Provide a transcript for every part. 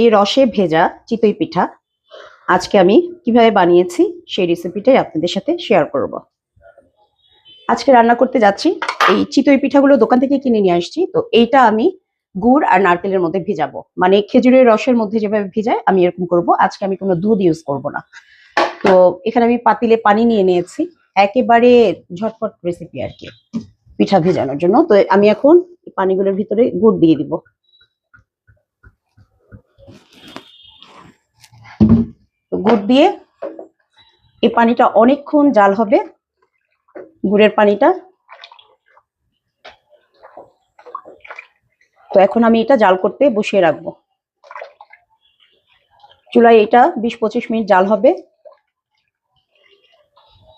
এই রসে ভেজা চিতই পিঠা। আজকে আমি কীভাবে বানিয়েছি সেই রেসিপিটাই আপনাদের সাথে শেয়ার করব। আজকে রান্না করতে যাচ্ছি, এই চিতই পিঠাগুলো দোকান থেকে কিনে নিয়ে আসছি। তো এইটা আমি গুড় আর নারকেলের মধ্যে ভিজাবো। মানে খেজুরের রসের মধ্যে যেভাবে ভিজায় আমি এরকম করব। আজকে আমি কোনো দুধ ইউজ করব না। তো এখানে আমি পাতিলে পানি নিয়ে নিয়েছি। একেবারে ঝটপট রেসিপি আর কি, পিঠা ভেজানোর জন্য। তো আমি এখন পানিগুলোর ভিতরে গুড় দিয়ে দিব। গুড় দিয়ে এই পানিটা অনেকক্ষণ জাল হবে, গুড়ের পানিটা। তো এখন আমি এটা জাল করতে বসিয়ে রাখব। চুলায় এটা বিশ পঁচিশ মিনিট জাল হবে।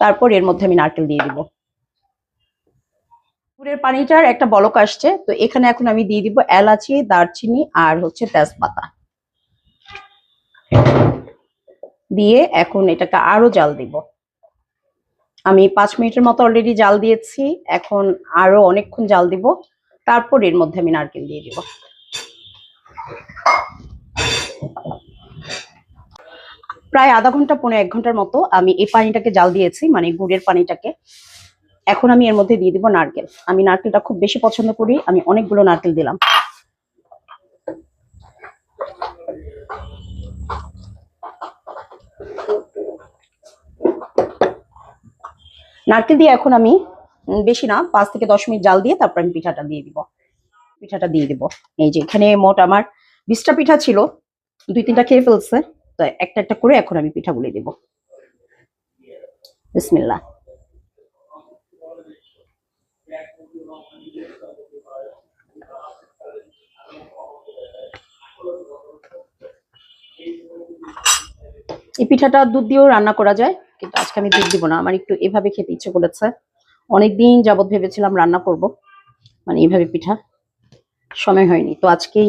তারপর এর মধ্যে আমি নারকেল দিয়ে দিব। গুড়ের পানিটার একটা বলক আসছে, তো এখানে এখন আমি দিয়ে দিব এলাচি, দারচিনি আর হচ্ছে তেজপাতা। দিয়ে এখন এটাকে আরও জাল দিব। আমি পাঁচ মিনিটের মতো অলরেডি জাল দিয়েছি। এখন আরও অনেকক্ষণ জাল দিব। তারপর এর মধ্যে আমি নারকেল দিয়ে দিব। প্রায় আধা ঘণ্টা পনেরো এক ঘণ্টার মতো আমি এই পানিটাকে জাল দিয়েছি মানে গুড়ের পানিটাকে। এখন আমি এর মধ্যে দিয়ে দিব নারকেল। আমি নারকেলটা খুব বেশি পছন্দ করি। আমি অনেকগুলো নারকেল দিলাম। নারকেল দিয়ে এখন আমি বেশি না, পাঁচ থেকে দশ মিনিট জাল দিয়ে তারপর আমি পিঠাটা দিয়ে দিব। পিঠাটা দিয়ে দিব। এই যে এখানে মোট আমার বিশটা পিঠা ছিল, দুই তিনটা খেয়ে ফেলছে, তো একটা একটা করে এখন আমি পিঠাগুলো দিব। বিসমিল্লাহ। এই পিঠাটা দুধ দিয়েও রান্না করা যায়। আজকে আমি দুধ দিব না, আমার একটু এভাবে খেতে ইচ্ছে করেছে। অনেকদিন যাবত ভেবেছিলাম রান্না করব মানে এইভাবে পিঠা। সময় হয়নি, তো আজকেই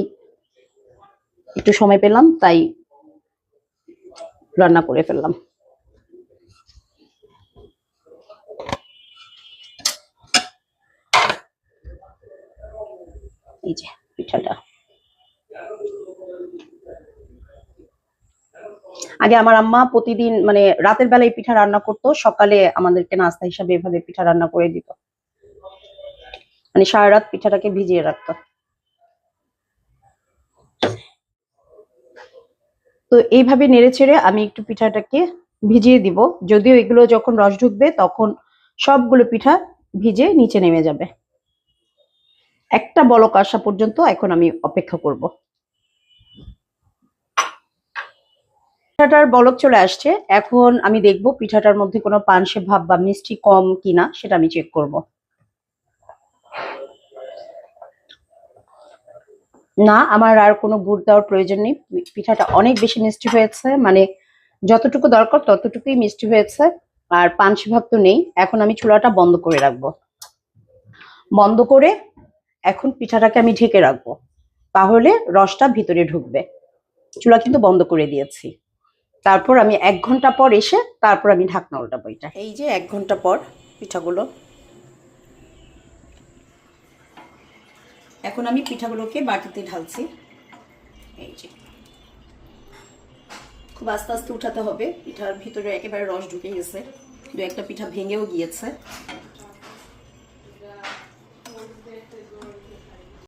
একটু সময় পেলাম, তাই রান্না করে ফেললাম। এই যে পিঠাটা। আগে আমার আম্মা প্রতিদিন মানে রাতের বেলায় পিঠা রান্না করতো, সকালে আমাদেরকে নাস্তা হিসাবে এভাবে পিঠা রান্না করে দিত। মানে সারা রাত পিঠাটাকে ভিজিয়ে রাখতো। তো এইভাবে নেড়ে ছেড়ে আমি একটু পিঠাটাকে ভিজিয়ে দিব। যদিও এগুলো যখন রস ঢুকবে, তখন সবগুলো পিঠা ভিজে নিচে নেমে যাবে। একটা বলক আসা পর্যন্ত এখন আমি অপেক্ষা করব। পিঠাটার বলক চলে আসছে। এখন আমি দেখব পিঠাটার মধ্যে কোনো পানসে ভাব বা মিষ্টি কম কিনা, সেটা আমি চেক করব। না, আমার আর কোনো গুড় দেওয়ার প্রয়োজন নেই। পিঠাটা অনেক বেশি মিষ্টি হয়েছে মানে যতটুকু দরকার ততটুকুই মিষ্টি হয়েছে, আর পানসে ভাব তো নেই। এখন আমি চুলাটা বন্ধ করে রাখব। বন্ধ করে এখন পিঠাটাকে আমি ঢেকে রাখব, তাহলে রসটা ভিতরে ঢুকবে। চুলা কিন্তু বন্ধ করে দিয়েছি। তারপর আমি এক ঘণ্টা পর এসে তারপর আমি ঢাকনা উল্টাবো এটা। এই যে এক ঘণ্টা পর পিঠাগুলো। এখন আমি পিঠাগুলোকে বাটিতে ঢালছি। এই যে। খুব আস্তে আস্তে উঠাতে হবে। পিঠার ভিতরে একেবারে রস ঢুকে গেছে। দু একটা পিঠা ভেঙেও গিয়েছে।